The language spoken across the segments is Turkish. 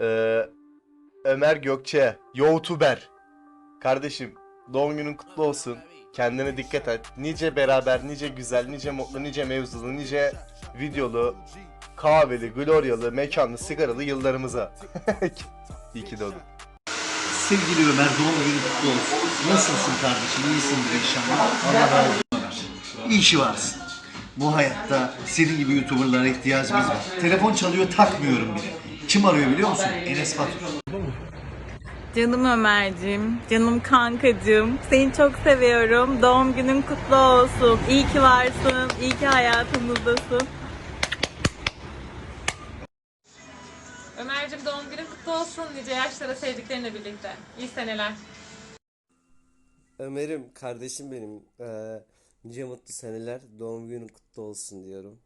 Ee, Ömer Gökçe, YouTuber. Kardeşim doğum günün kutlu olsun. Kendine dikkat et. Nice beraber, nice güzel, nice mutlu, nice mevzulu, nice videolu, kahveli, gloryalı, mekanlı, sigaralı yıllarımıza. İyi ki doğdun. Sevgili Ömer doğum günün kutlu olsun. Nasılsın kardeşim? İyisindir inşallah. Allah razı olsun. İyi işi varsın. Bu hayatta senin gibi YouTuber'lara ihtiyacımız var. Telefon çalıyor takmıyorum bile. Kim arıyor biliyor musun? Enes Batur. Canım Ömer'cim, canım kankacığım. Seni çok seviyorum. Doğum günün kutlu olsun. İyi ki varsın, iyi ki hayatımızdasın. Ömer'cim doğum günün kutlu olsun nice yaşlara sevdiklerinle birlikte. İyi seneler. Ömer'im kardeşim benim. Ee, nice mutlu seneler. Doğum günün kutlu olsun diyorum.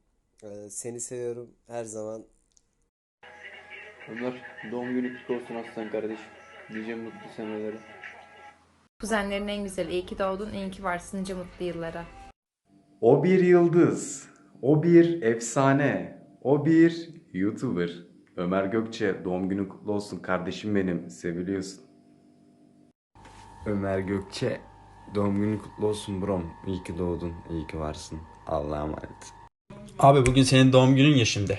Ee, seni seviyorum her zaman. Ömer doğum günü kutlu olsun aslan kardeşim. Nice mutlu seneleri. Kuzenlerin en güzeli. İyi ki doğdun, iyi ki varsın nice mutlu yıllara. O bir yıldız, o bir efsane, o bir YouTuber. Ömer Gökçe doğum günün kutlu olsun kardeşim benim, seviliyorsun. Ömer Gökçe doğum günün kutlu olsun brom. İyi ki doğdun, iyi ki varsın. Allah'a emanet. Abi bugün senin doğum günün ya şimdi.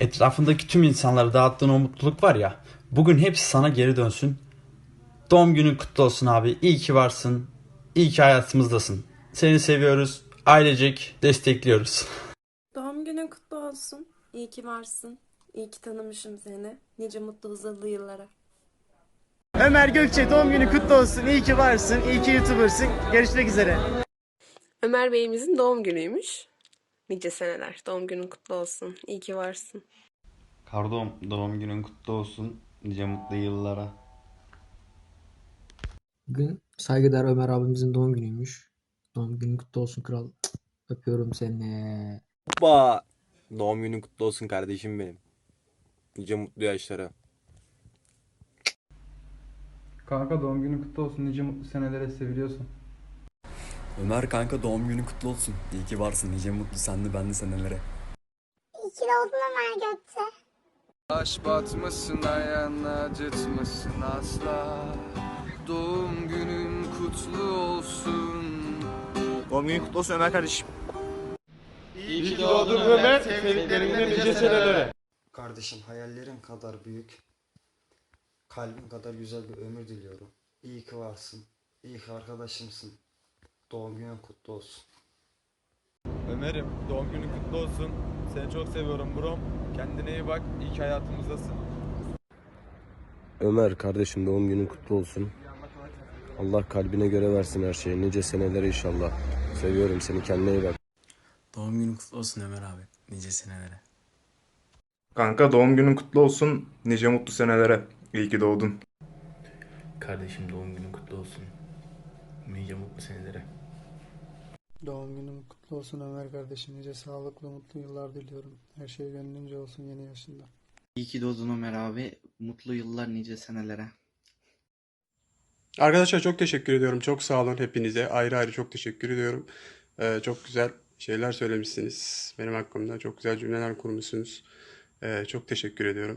Etrafındaki tüm insanlara dağıttığın o mutluluk var ya. Bugün hepsi sana geri dönsün. Doğum günün kutlu olsun abi. İyi ki varsın. İyi ki hayatımızdasın. Seni seviyoruz. Ailecek destekliyoruz. Doğum günün kutlu olsun. İyi ki varsın. İyi ki tanımışım seni. Nice mutlu huzurlu yıllara. Ömer Gökçe doğum günü kutlu olsun. İyi ki varsın. İyi ki YouTuber'sın. Görüşmek üzere. Ömer Bey'imizin doğum günüymüş. Nice seneler. Doğum günün kutlu olsun. İyi ki varsın. Kardom doğum günün kutlu olsun. Nice mutlu yıllara. Bugün saygıdeğer Ömer abimizin doğum günüymüş. Doğum günün kutlu olsun kral. Öpüyorum seni. Hoppa! Doğum günün kutlu olsun kardeşim benim. Nice mutlu yaşlara. Kanka doğum günü kutlu olsun. Nice mutlu senelere seviliyorsun. Ömer kanka doğum günün kutlu olsun. İyi ki varsın. Nice mutlu senli benli senelere. İyi ki doğdun Ömer Gökçe. Aş batmasın ayağına acıtmasın asla. Doğum günün kutlu olsun. Doğum günün kutlu olsun Ömer kardeşim. İyi ki doğdun Ömer. Sevdiklerinden nice senelere. Kardeşim hayallerin kadar büyük, kalbin kadar güzel bir ömür diliyorum. İyi ki varsın. İyi ki arkadaşımsın. Doğum günün kutlu olsun. Ömer'im doğum günün kutlu olsun. Seni çok seviyorum bro. Kendine iyi bak. İyi ki hayatımızdasın. Ömer kardeşim doğum günün kutlu olsun. Allah kalbine göre versin her şeyi. Nice seneler inşallah. Seviyorum seni kendine iyi bak. Doğum günün kutlu olsun Ömer abi. Nice senelere. Kanka doğum günün kutlu olsun. Nice mutlu senelere. İyi ki doğdun. Kardeşim doğum günün kutlu olsun. Nice mutlu senelere. Doğum günün kutlu olsun Ömer kardeşim. Nice sağlıklı mutlu yıllar diliyorum. Her şey gönlünce olsun yeni yaşında. İyi ki doğdun Ömer abi. Mutlu yıllar nice senelere. Arkadaşlar çok teşekkür ediyorum. Çok sağ olun hepinize. Ayrı ayrı çok teşekkür ediyorum. Ee, çok güzel şeyler söylemişsiniz. Benim hakkımda çok güzel cümleler kurmuşsunuz. Ee, çok teşekkür ediyorum.